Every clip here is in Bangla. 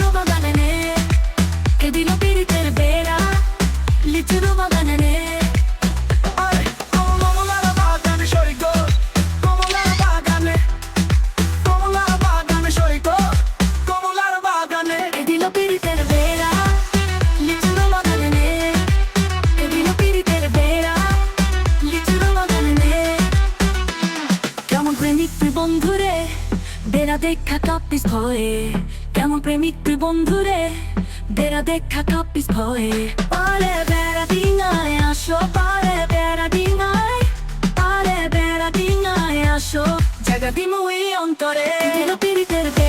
Little banane, che di lo piri per vera. Little banane. প্রেমিক বন্ধুরে বেড়া দেখা কাপিস ভয়ে কেমন প্রেমিক তুই বন্ধুরে বেড়া দেখা কাপিস ভয়ে। পারে বেড়া ডিঙায় আসো, পারে বেড়া ডিঙায়। পারে বেড়া ডিঙায় আসো। জায়গা দিমুই অন্তরে। লিচুর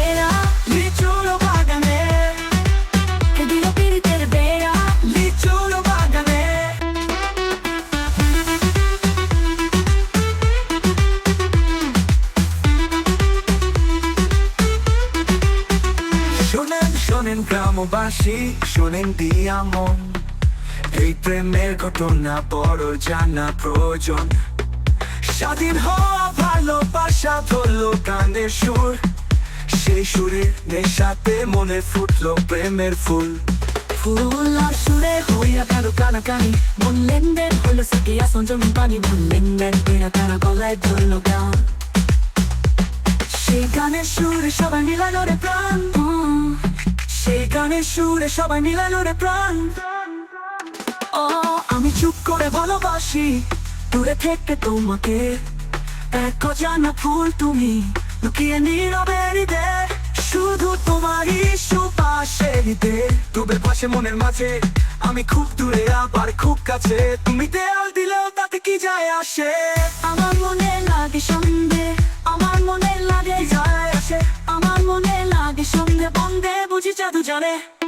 শোনেন গ্রামবাসী শোনেন দিয়ামন এই প্রেমের ঘটনা বড় জানা প্রয়োজন স্বাধীন হওয়া ভালোবাসা ধরলো গানের সুর সেই সুরের নেশাতে মনে ফুটলো প্রেমের ফুল ফুল আর সুরে হইয়া কারও কানাকানি মন লেনদেন হলো সাকিয়া সঞ্জম পানি মন লেনদেন পেরা তারা গলায় ধরলো গান সেই গানের সুরে সবাই মিলানো রে প্রাণ গানে সুরে সবাই মিলে লড়ে প্রাণ। ও, আমি চুপ করে ভালোবাসি, দূরে থেকে তোমাকে। এক জানা ফুল তুমি, লুকিয়ে নীরবে হৃদয়। শুধু তোমারই সুপাশে হৃদয়। ডুবে পাশে মনের মাঝে, আমি খুব দূরে, আবার খুব কাছে। তুমি দেয়াল দিলেও তাতে কি যায় আসে? আমার মনে লাগে সন্ধে, আমার মনে লাগে যায় আসে। আমার মনে লাগে সন্ধে বন্ধে じちゃったじゃね